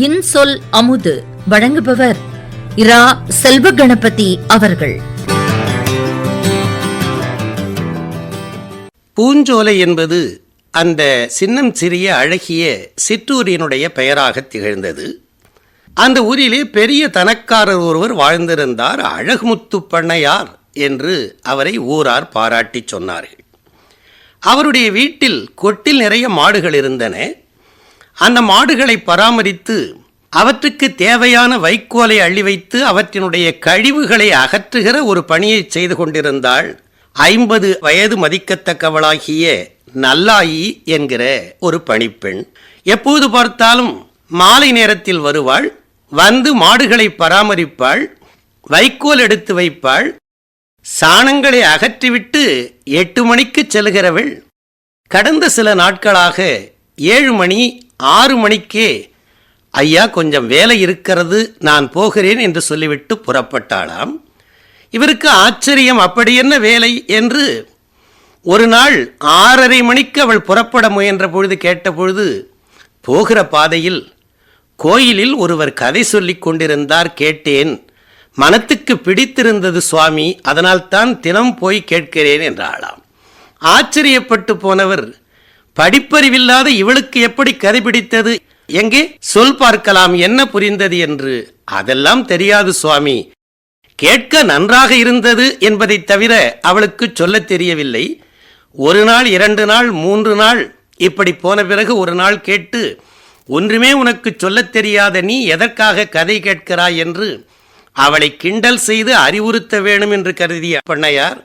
இன்சொல் அமுது. வழங்குபவர் இரா செல்வ கணபதி அவர்கள். பூஞ்சோலை என்பது அந்த சின்னம் சிறிய அழகிய சிற்றூரினுடைய பெயராக திகழ்ந்தது. அந்த ஊரிலே பெரிய தனக்காரர் ஒருவர் வாழ்ந்திருந்தார் அழகுமுத்து பண்ணையார் என்று அவரை ஊரார் பாராட்டிச் சொன்னார்கள். அவருடைய வீட்டில் கொட்டில் நிறைய மாடுகள் இருந்தன. அந்த மாடுகளை பராமரித்து அவற்றுக்கு தேவையான வைக்கோலை அள்ளி வைத்து அவற்றினுடைய கழிவுகளை அகற்றுகிற ஒரு பணியை செய்து கொண்டிருந்தாள் ஐம்பது வயது மதிக்கத்தக்கவளாகிய நல்லாயி என்கிற ஒரு பணிப்பெண். எப்போது பார்த்தாலும் மாலை நேரத்தில் வருவாள் வந்து மாடுகளை பராமரிப்பாள் வைக்கோல் எடுத்து வைப்பாள் சாணங்களை அகற்றிவிட்டு எட்டு மணிக்கு செல்கிறவள். கடந்த சில நாட்களாக ஏழு மணி ஆறு மணிக்கே ஐயா கொஞ்சம் வேலை இருக்கிறது நான் போகிறேன் என்று சொல்லிவிட்டு புறப்பட்டாளாம். இவருக்கு ஆச்சரியம் அப்படி என்ன வேலை? என்று ஒரு நாள் ஆறரை மணிக்கு அவள் புறப்பட முயன்ற பொழுது கேட்டபொழுது போகிற பாதையில் கோயிலில் ஒருவர் கதை சொல்லி கொண்டிருந்தார் கேட்டேன். மனத்துக்கு பிடித்திருந்தது சுவாமி அதனால்தான் தினம் போய் கேட்கிறேன் என்றாளாம். ஆச்சரியப்பட்டு போனவர் படிப்பறிவில்லாத இவளுக்கு எப்படி கதை பிடித்தது? எங்கே? சொல் பார்க்கலாம் என்ன புரிந்தது என்று. அதெல்லாம் தெரியாது சுவாமி. கேட்க நன்றாக இருந்தது என்பதைத் தவிர அவளுக்கு சொல்லத் தெரியவில்லை. ஒரு நாள் இரண்டு நாள் மூன்று நாள் இப்படி போன பிறகு ஒரு நாள் கேட்டு ஒன்றுமே உனக்கு சொல்லத் தெரியாத நீ எதற்காக கதை கேட்கிறாய் என்று அவளை கிண்டல் செய்து அறிவுறுத்த வேணும் என்று கருதிய பண்ணையார்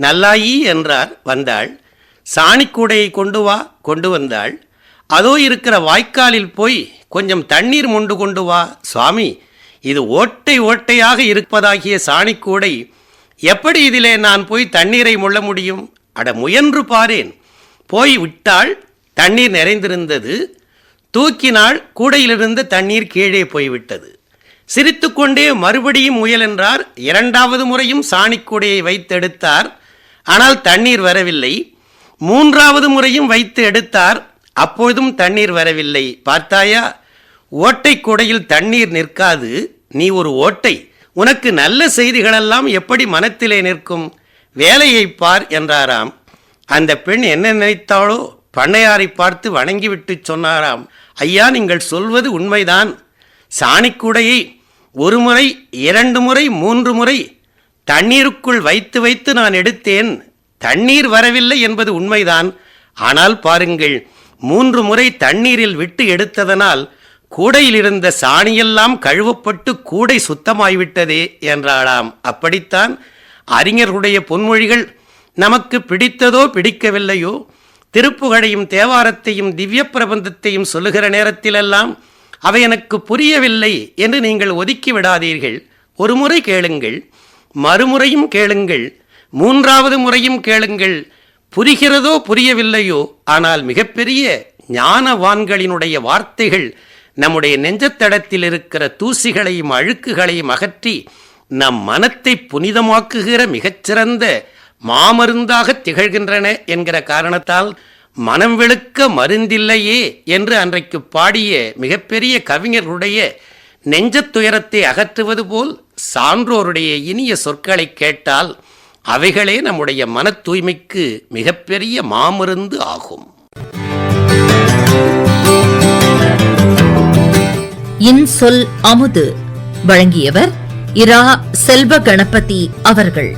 நல்லாயி என்றார் வந்தாள். சாணிக்கூடையை கொண்டு வா கொண்டு வந்தாள். அதோ இருக்கிற வாய்க்காலில் போய் கொஞ்சம் தண்ணீர் மொண்டு கொண்டு வா சுவாமி. இது ஓட்டை ஓட்டையாக இருப்பதாகிய சாணிக்கூடை எப்படி இதிலே நான் போய் தண்ணீரை முள்ள முடியும்? அட முயன்று பாரேன். போய் விட்டால் தண்ணீர் நிறைந்திருந்தது. தூக்கினால் கூடையிலிருந்து தண்ணீர் கீழே போய்விட்டது. சிரித்துக்கொண்டே மறுபடியும் முயலென்றார் இரண்டாவது முறையும் சாணிக்கூடையை வைத்தெடுத்தார். ஆனால் தண்ணீர் வரவில்லை. மூன்றாவது முறையும் வைத்து எடுத்தார். அப்பொழுதும் தண்ணீர் வரவில்லை. பார்த்தாயா ஓட்டை கூடையில் தண்ணீர் நிற்காது. நீ ஒரு ஓட்டை. உனக்கு நல்ல செய்திகளெல்லாம் எப்படி மனத்திலே நிற்கும்? வேலையை பார் என்றாராம். அந்த பெண் என்ன நினைத்தாளோ பண்ணையாரை பார்த்து வணங்கிவிட்டு சொன்னாராம். ஐயா நீங்கள் சொல்வது உண்மைதான். சாணிக்குடையை ஒரு முறை இரண்டு முறை மூன்று முறை தண்ணீருக்குள் வைத்து வைத்து நான் எடுத்தேன். தண்ணீர் வரவில்லை என்பது உண்மைதான். ஆனால் பாருங்கள் மூன்று முறை தண்ணீரில் விட்டு எடுத்ததனால் கூடையில் இருந்த சாணியெல்லாம் கழுவப்பட்டு கூடை சுத்தமாய்விட்டதே என்றாளாம். அப்படித்தான் அறிஞர்களுடைய பொன்மொழிகள் நமக்கு பிடித்ததோ பிடிக்கவில்லையோ திருப்புகழையும் தேவாரத்தையும் திவ்ய பிரபந்தத்தையும் சொல்லுகிற நேரத்திலெல்லாம் அவை எனக்கு புரியவில்லை என்று நீங்கள் ஒதுக்கி விடாதீர்கள். ஒரு முறை கேளுங்கள் மறுமுறையும் கேளுங்கள். மூன்றாவது முறையும் கேளுங்கள். புரிகிறதோ புரியவில்லையோ ஆனால் மிகப்பெரிய ஞானவான்களினுடைய வார்த்தைகள் நம்முடைய நெஞ்சத்தடத்தில் இருக்கிற தூசிகளையும் அழுக்குகளையும் அகற்றி நம் மனத்தை புனிதமாக்குகிற மிகச்சிறந்த மாமருந்தாக திகழ்கின்றன என்கிற காரணத்தால் மனம் வெளுக்க மருந்தில்லையே என்று அன்றைக்கு பாடிய மிகப்பெரிய கவிஞர்களுடைய நெஞ்சத் துயரத்தை அகற்றுவது போல் சான்றோருடைய இனிய சொற்களை கேட்டால் அவைகளே நம்முடைய மன தூய்மைக்கு மிகப்பெரிய மாமருந்து ஆகும். இன்சொல் அமுது. வழங்கியவர் இரா செல்வ கணபதி அவர்கள்.